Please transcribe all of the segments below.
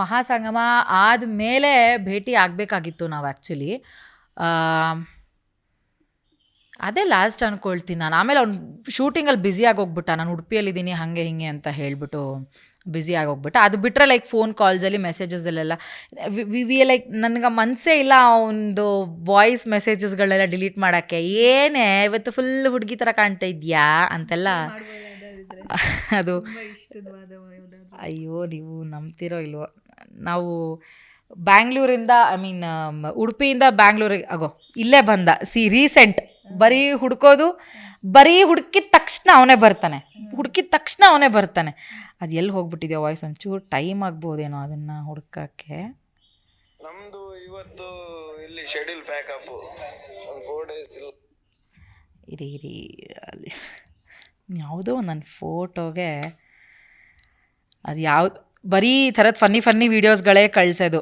ಮಹಾಸಂಗಮ ಆದಮೇಲೆ ಭೇಟಿ ಆಗಬೇಕಾಗಿತ್ತು ನಾವು ಆ್ಯಕ್ಚುಲಿ ಅದೇ ಲಾಸ್ಟ್ ಅನ್ಕೊಳ್ತೀನಿ ನಾನು. ಆಮೇಲೆ ಅವ್ನು ಶೂಟಿಂಗಲ್ಲಿ ಬ್ಯುಸಿ ಆಗೋಗ್ಬಿಟ್ಟ. ನಾನು ಉಡುಪಿಯಲ್ಲಿದ್ದೀನಿ, ಹಾಗೆ ಹಿಂಗೆ ಅಂತ ಹೇಳಿಬಿಟ್ಟು ಬ್ಯುಸಿ ಹೋಗ್ಬಿಟ್ಟ ಅದು ಬಿಟ್ಟರೆ ಲೈಕ್ ಫೋನ್ ಕಾಲ್ಸಲ್ಲಿ ಮೆಸೇಜಸಲ್ಲೆಲ್ಲ ವಿ ವಿ ಲೈಕ್ ನನಗೆ ಮನಸ್ಸೇ ಇಲ್ಲ ಅವನದು ವಾಯ್ಸ್ ಮೆಸೇಜಸ್ಗಳೆಲ್ಲ ಡಿಲೀಟ್ ಮಾಡೋಕ್ಕೆ. ಏನೇ, ಇವತ್ತು ಫುಲ್ ಹುಡುಗಿ ಥರ ಕಾಣ್ತಾ ಇದೆಯಾ ಅಂತೆಲ್ಲ. ಅದು ಅಯ್ಯೋ ನೀವು ನಂಬ್ತಿರೋ ಇಲ್ವೋ? ನಾವು ಬ್ಯಾಂಗ್ಳೂರಿಂದ ಐ ಮೀನ್ ಉಡುಪಿಯಿಂದ ಬ್ಯಾಂಗ್ಳೂರಿಗೆ ಆಗೋ ಇಲ್ಲೇ ಬಂದ. ಸಿ ರೀಸೆಂಟ್ ಬರೀ ಹುಡ್ಕೋದು ಬರೀ ಹುಡುಕಿದ ತಕ್ಷಣ ಅವನೇ ಬರ್ತಾನೆ. ಹುಡುಕಿದ ತಕ್ಷಣ ಅವನೇ ಬರ್ತಾನೆ. ಅದು ಎಲ್ಲಿ ಹೋಗ್ಬಿಟ್ಟಿದ್ಯೋ ವಾಯ್ಸ್ ಒಂಚೂರು ಟೈಮ್ ಆಗ್ಬೋದೇನೋ ಅದನ್ನು ಹುಡ್ಕಕ್ಕೆ? ನಮ್ದು ಇವತ್ತು ಇಲ್ಲಿ ಶೆಡ್ಯೂಲ್ ಪ್ಯಾಕಪ್ ಒಂದು ಫೋರ್ ಡೇಸ್ ಇರಿ ಇರಿ ಅಲ್ಲಿ. ಯಾವುದೋ ನನ್ನ ಫೋಟೋಗೆ ಅದು ಯಾವ ಬರೀ ಈ ಥರದ ಫನ್ನಿ ಫನ್ನಿ ವೀಡಿಯೋಸ್ಗಳೇ ಕಳಿಸೋದು.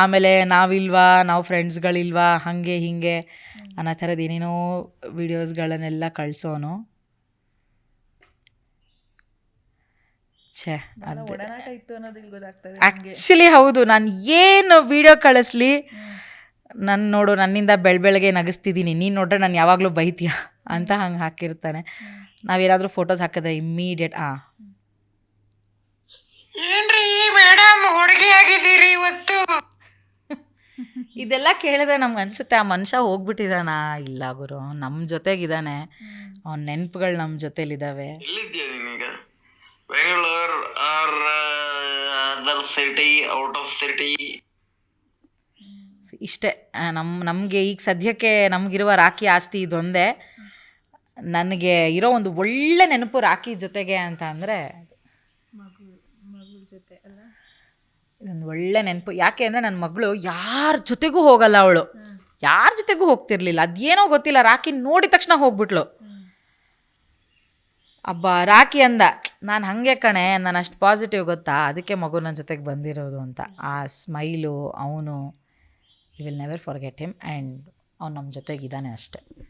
ಆಮೇಲೆ ನಾವಿಲ್ವಾ ನಾವು ಫ್ರೆಂಡ್ಸ್ಗಳಿಲ್ವಾ ಹಾಗೆ ಹೀಗೆ ಅನ್ನೋ ಥರದ್ದು ಏನೇನೋ ವೀಡಿಯೋಸ್ಗಳನ್ನೆಲ್ಲ ಕಳ್ಸೋನು. ಛೇ ಅದು ಆ್ಯಕ್ಚುಲಿ ಹೌದು ನಾನು ಏನು ವೀಡಿಯೋ ಕಳಿಸ್ಲಿ ನಾನು ನೋಡು ನನ್ನಿಂದ ಬೆಳ್ ಬೆಳಗ್ಗೆ ನಗಿಸ್ತಿದ್ದೀನಿ ನೀನು ನೋಡ್ರೆ ನಾನು ಯಾವಾಗಲೂ ಬೈತೀಯ ಅಂತ ಹಂಗೆ ಹಾಕಿರ್ತಾನೆ. ನಾವೇನಾದರೂ ಫೋಟೋಸ್ ಹಾಕಿದ್ರೆ ಇಮ್ಮಿಡಿಯೇಟ್ ಆ. ಏನ್ರಿ ಮೇಡಮ್ ಹುಡುಗಿ ಆಗಿದ್ದೀರಿ ಇವತ್ತು? ಇದೆಲ್ಲ ಕೇಳಿದ್ರೆ ನಮ್ಗೆ ಅನ್ಸುತ್ತೆ ಆ ಮನುಷ್ಯ ಹೋಗ್ಬಿಟ್ಟಿದಾನ? ಇಲ್ಲ ಗುರು ನಮ್ಮ ಜೊತೆಗಿದ್ದಾನೆ. ಅವನ ನೆನಪುಗಳು ನಮ್ಮ ಜೊತೆಲಿದ್ದಾವೆ ಎಲ್ಲಿದ್ಯಾ ನೀನೀಗ? Bengaluru or other city out of city ಇಷ್ಟೇ ನಮ್ಮ ನಮಗೆ ಈಗ ಸದ್ಯಕ್ಕೆ ನಮಗಿರುವ ರಾಖಿ ಆಸ್ತಿ ಇದೊಂದೇ. ನನಗೆ ಇರೋ ಒಂದು ಒಳ್ಳೆ ನೆನಪು ರಾಖಿ ಜೊತೆಗೆ ಅಂತ ಅಂದರೆ ಇದೊಂದು ಒಳ್ಳೆ ನೆನಪು. ಯಾಕೆ ಅಂದರೆ ನನ್ನ ಮಗಳು ಯಾರ ಜೊತೆಗೂ ಹೋಗಲ್ಲ ಅವಳು. ಯಾರ ಜೊತೆಗೂ ಹೋಗ್ತಿರ್ಲಿಲ್ಲ. ಅದೇನೋ ಗೊತ್ತಿಲ್ಲ. ರಾಖಿ ನೋಡಿದ ತಕ್ಷಣ ಹೋಗ್ಬಿಟ್ಲು ಅಬ್ಬ ರಾಖಿ ಅಂದ ನಾನು ಹಾಗೆ ಕಣೆ ನಾನು ಅಷ್ಟು ಪಾಸಿಟಿವ್ ಗೊತ್ತಾ? ಅದಕ್ಕೆ ಮಗು ನನ್ನ ಜೊತೆಗೆ ಬಂದಿರೋದು ಅಂತ. ಆ ಸ್ಮೈಲು ಅವನು you will never forget him and ಅವ್ನು ನಮ್ಮ ಜೊತೆಗಿದ್ದಾನೆ ಅಷ್ಟೆ.